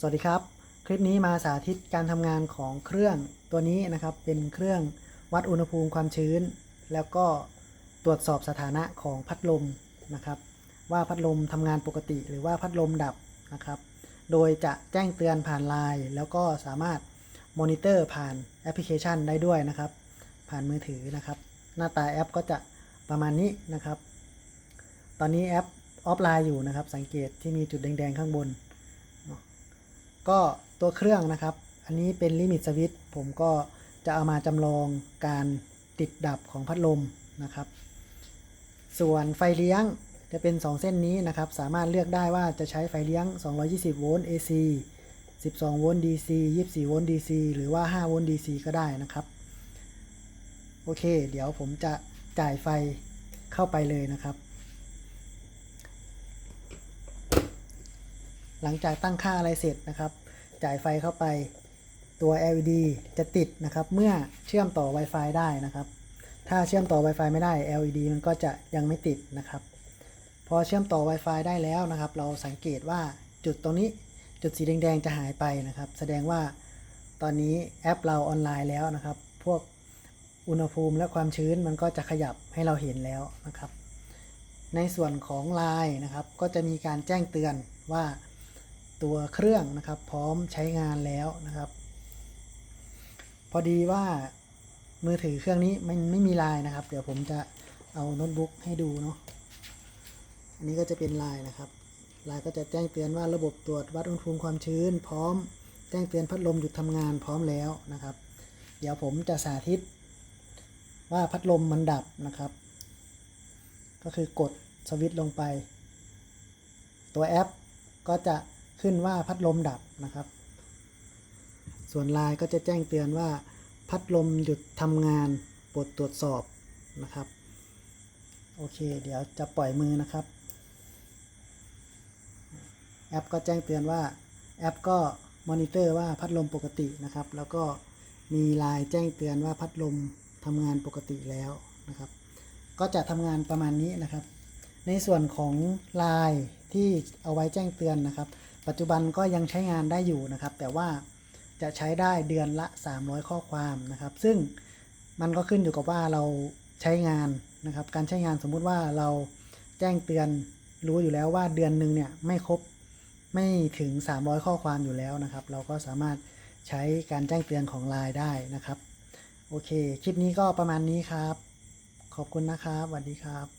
สวัสดีครับ คลิปนี้มาสาธิตการทำงานของเครื่องตัวนี้นะครับ เป็นเครื่องวัดอุณหภูมิความชื้น แล้วก็ตรวจสอบสถานะของพัดลมนะครับ ว่าพัดลมทำงานปกติ หรือว่าพัดลมดับนะครับ โดยจะแจ้งเตือนผ่านไลน์แล้วก็สามารถมอนิเตอร์ผ่านแอปพลิเคชันได้ด้วยนะครับ ผ่านมือถือนะครับ หน้าตาแอปก็จะประมาณนี้นะครับ ตอนนี้แอปออฟไลน์อยู่นะครับ สังเกตที่มีจุดแดงๆข้างบน ก็ตัวเครื่องนะครับ อันนี้เป็นลิมิตสวิตผมก็จะเอามาจำลองการติดดับของพัดลมนะครับ ส่วนไฟเลี้ยงจะเป็น 2 เส้นนี้นะครับ สามารถเลือกได้ว่าจะใช้ไฟเลี้ยง 220 โวลต์ AC 12 โวลต์ DC 24 โวลต์ DC หรือว่า 5 โวลต์ DC ก็ได้นะครับ โอเค เดี๋ยวผมจะจ่ายไฟเข้าไปเลยนะครับ หลังจากตั้งค่าอะไรเสร็จนะครับ จ่ายไฟเข้าไป ตัว LED จะติดนะครับเมื่อเชื่อมต่อ Wi-Fi ได้นะครับ ถ้าเชื่อมต่อ Wi-Fi ไม่ได้ LED มันก็จะยังไม่ติดนะครับ พอเชื่อมต่อ Wi-Fi ได้แล้วนะครับ เราสังเกตว่าจุดตรงนี้จุดสีแดงๆจะหายไปนะครับ แสดงว่าตอนนี้แอปเราออนไลน์แล้วนะครับ พวกอุณหภูมิและความชื้นมันก็จะขยับให้เราเห็นแล้วนะครับ ในส่วนของ Line นะครับ ก็จะมีการแจ้งเตือนว่า ตัวเครื่องนะครับ พร้อมใช้งานแล้วนะครับ พอดีว่ามือถือเครื่องนี้มันไม่มีไลน์นะครับ เดี๋ยวผมจะเอาโน้ตบุ๊กให้ดูเนาะอันนี้ก็จะเป็นไลน์นะครับไลน์ก็จะแจ้งเตือนว่าระบบตรวจวัดอุณหภูมิความชื้น พร้อมแจ้งเตือนพัดลมหยุดทำงานพร้อมแล้วนะครับ เดี๋ยวผมจะสาธิต ว่าพัดลมมันดับนะครับ ก็คือกดสวิตช์ลงไป ตัวแอปก็จะ ขึ้นว่าพัดลมดับนะครับ ส่วนไลน์ก็จะแจ้งเตือนว่า พัดลมหยุดทำงานโปรดตรวจสอบนะครับ โอเค เดี๋ยวจะปล่อยมือนะครับ แอปก็แจ้งเตือนว่าแอปก็มอนิเตอร์ว่าพัดลมปกตินะครับ แล้วก็มีไลน์แจ้งเตือนว่าพัดลมทำงานปกติแล้วนะครับ ก็จะทำงานประมาณนี้นะครับ ในส่วนของไลน์ที่เอาไว้แจ้งเตือนนะครับ ปัจจุบันก็ยังใช้งานได้อยู่นะครับ แต่ว่าจะใช้ได้เดือนละ 300 ข้อความนะครับ ซึ่งมันก็ขึ้นอยู่กับว่าเราใช้งานนะครับ การใช้งานสมมุติว่าเราแจ้งเตือนรู้อยู่แล้วว่าเดือนหนึ่งเนี่ยไม่ครบไม่ถึง 300 ข้อความอยู่แล้วนะครับ เราก็สามารถใช้การแจ้งเตือนของไลน์ได้นะครับ โอเค คลิปนี้ก็ประมาณนี้ครับ ขอบคุณนะครับสวัสดีครับ